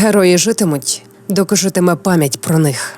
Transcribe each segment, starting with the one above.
Герої житимуть, доки житиме пам'ять про них.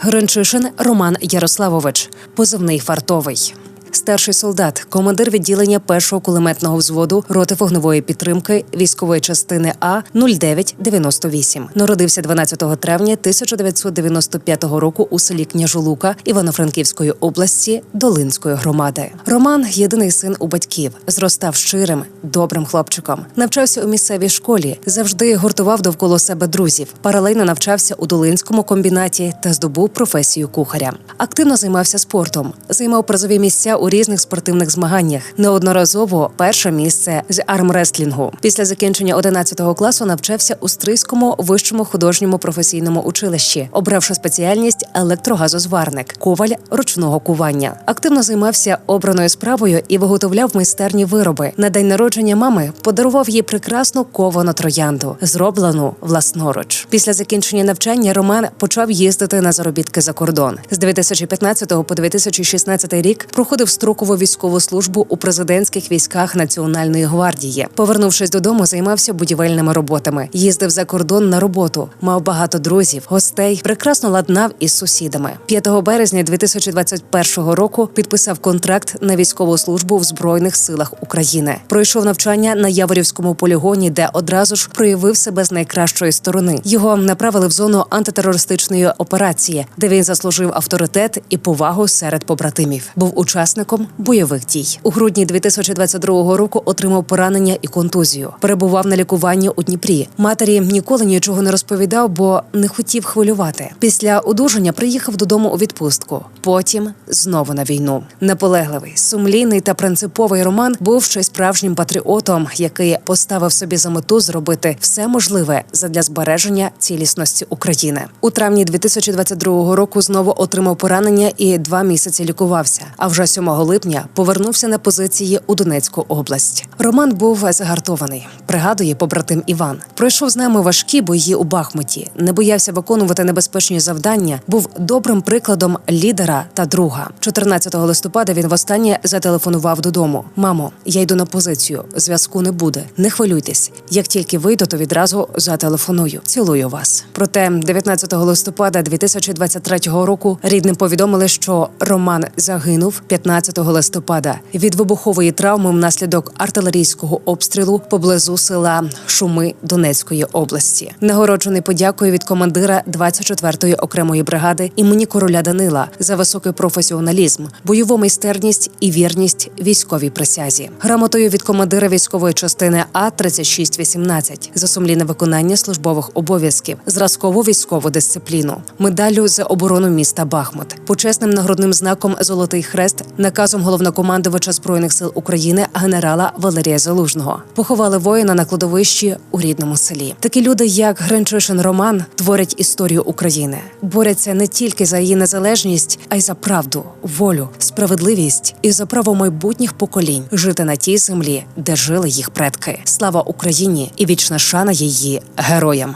Гринчишин Роман Ярославович, позивний фартовий. Старший солдат, командир відділення першого кулеметного взводу роти вогневої підтримки військової частини А 0998. Народився 12 травня 1995 року у селі Княжулука Івано-Франківської області Долинської громади. Роман єдиний син у батьків, зростав щирим, добрим хлопчиком. Навчався у місцевій школі, завжди гуртував довкола себе друзів. Паралельно навчався у Долинському комбінаті та здобув професію кухаря. Активно займався спортом, займав призові місця у різних спортивних змаганнях. Неодноразово перше місце з армреслінгу. Після закінчення 11 класу навчався у Стрийському вищому художньому професійному училищі, обравши спеціальність електрогазозварник, коваль ручного кування. Активно займався обраною справою і виготовляв майстерні вироби. На день народження мами подарував їй прекрасну ковану троянду, зроблену власноруч. Після закінчення навчання Роман почав їздити на заробітки за кордон. З 2015 по 2016 рік проходив строкову військову службу у президентських військах Національної гвардії. Повернувшись додому, займався будівельними роботами, їздив за кордон на роботу, мав багато друзів, гостей, прекрасно ладнав із сусідами. 5 березня 2021 року підписав контракт на військову службу в збройних силах України. Пройшов навчання на Яворівському полігоні, де одразу ж проявив себе з найкращої сторони. Його направили в зону антитерористичної операції, де він заслужив авторитет і повагу серед побратимів. Був учасником бойових дій. У грудні 2022 року отримав поранення і контузію. Перебував на лікуванні у Дніпрі. Матері ніколи нічого не розповідав, бо не хотів хвилювати. Після одужання приїхав додому у відпустку. Потім знову на війну. Наполегливий, сумлінний та принциповий Роман був ще справжнім патріотом, який поставив собі за мету зробити все можливе задля збереження цілісності України. У травні 2022 року знову отримав поранення і два місяці лікувався. А вже 7 липня повернувся на позиції у Донецьку область. Роман був загартований. Пригадує побратим Іван. Пройшов з нами важкі бої у Бахмуті, не боявся виконувати небезпечні завдання. Був добрим прикладом лідера та друга. 14 листопада він востаннє зателефонував додому. Мамо, я йду на позицію. Зв'язку не буде. Не хвилюйтесь. Як тільки вийду, то відразу зателефоную. Цілую вас. Проте 19 листопада 2023 року рідним повідомили, що Роман загинув 15 листопада від вибухової травми внаслідок артилерійського обстрілу поблизу села Шуми Донецької області. Нагороджений подякою від командира 24-ї окремої бригади імені короля Данила за високий професіоналізм, бойову майстерність і вірність військовій присязі. Грамотою від командира військової частини А 3618 за сумлінне виконання службових обов'язків, зразкову військову дисципліну, медаллю за оборону міста Бахмут, почесним нагородним знаком Золотий хрест, наказом головнокомандувача збройних сил України генерала Валерія Залужного. Поховали воїна на кладовищі у рідному селі. Такі люди, як Гринчишин Роман, творять історію України, борються не тільки за її незалежність, а й за правду, волю, справедливість і за право майбутніх поколінь жити на тій землі, де жили їх предки. Слава Україні і вічна шана її героям.